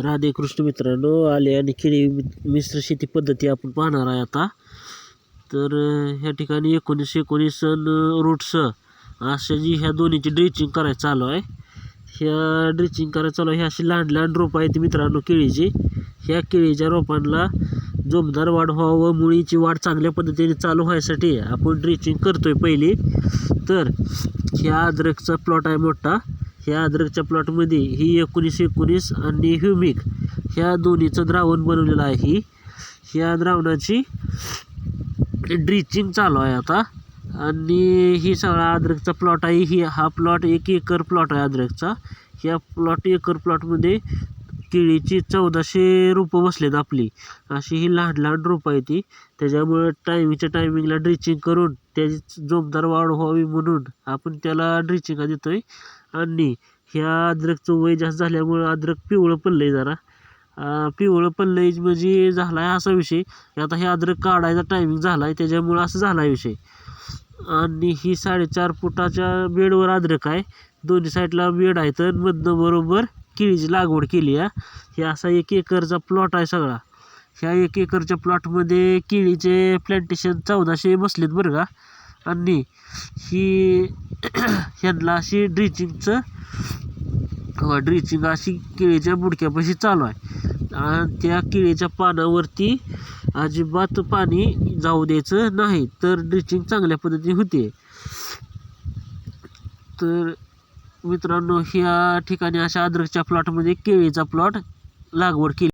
राधे कृष्ण मित्रांनो आले आणि केळी मिश्र शेती पद्धती आपण पाहणार आहे आता. तर ह्या ठिकाणी एकोणीस एकोणीस रूट्स अशा जी ह्या दोन्हीची ड्रिचिंग करायला चालू आहे. ह्या ड्रिचिंग करायला चालू आहे. ह्या अशी लहान लहान रोपं आहेत मित्रांनो केळीची. ह्या केळीच्या रोपांना जोमदार वाढ व्हावं व मुळीची वाढ चांगल्या पद्धतीने चालू व्हायसाठी आपण ड्रिचिंग करतोय पहिली. तर ह्या अद्रकचा प्लॉट आहे मोठा. ह्या अद्रकच्या प्लॉटमध्ये ही एकोणीस एकोणीस आणि ह्युमिक ह्या दोन्हीचं द्रावण बनवलेलं आहे. ही ह्या द्रावणाची ड्रिचिंग चालू आहे आता. आणि ही सगळा अद्रकचा प्लॉट आहे. ही हा प्लॉट एक एकर प्लॉट आहे अद्रकचा. ह्या प्लॉट एकर प्लॉटमध्ये केळीची चौदाशे रोपं बसलेत आपली. अशी ही लहान लहान रोपं आहे ती त्याच्यामुळं टायमिंगच्या टायमिंगला ड्रिचिंग करून त्याची जोमदार वाढ व्हावी म्हणून आपण त्याला ड्रिचिंग आहे आणि ह्या अद्रकचं वय जास्त झाल्यामुळं अद्रक पिवळं पडलं आहे जरा पिवळं पडलं आहे म्हणजे झाला आहे असा विषय. आता हे अद्रक काढायचा टायमिंग झाला आहे त्याच्यामुळं असं झाला आहे विषय. आणि ही साडेचार फुटाच्या बेडवर अद्रक आहे. दोन्ही साईडला बेड आहे तर मधनं बरोबर केळीची लागवड केली आहे. हे असा एक एकरचा प्लॉट आहे सगळा. ह्या एक एकरच्या प्लॉटमध्ये केळीचे प्लॅन्टेशन चौदाशे बसलेत बरं का? आणि ही ह्यांना अशी ड्रिचिंगचं हो, ड्रिचिंग अशी केळीच्या बुडक्यापाशी चालू आहे. आणि त्या केळीच्या पानावरती अजिबात पाणी जाऊ द्यायचं नाही. तर ड्रिचिंग चांगल्या पद्धतीने होते. तर मित्रांनो ह्या ठिकाणी अशा अद्रकच्या प्लॉटमध्ये केळीचा प्लॉट लागवड केली.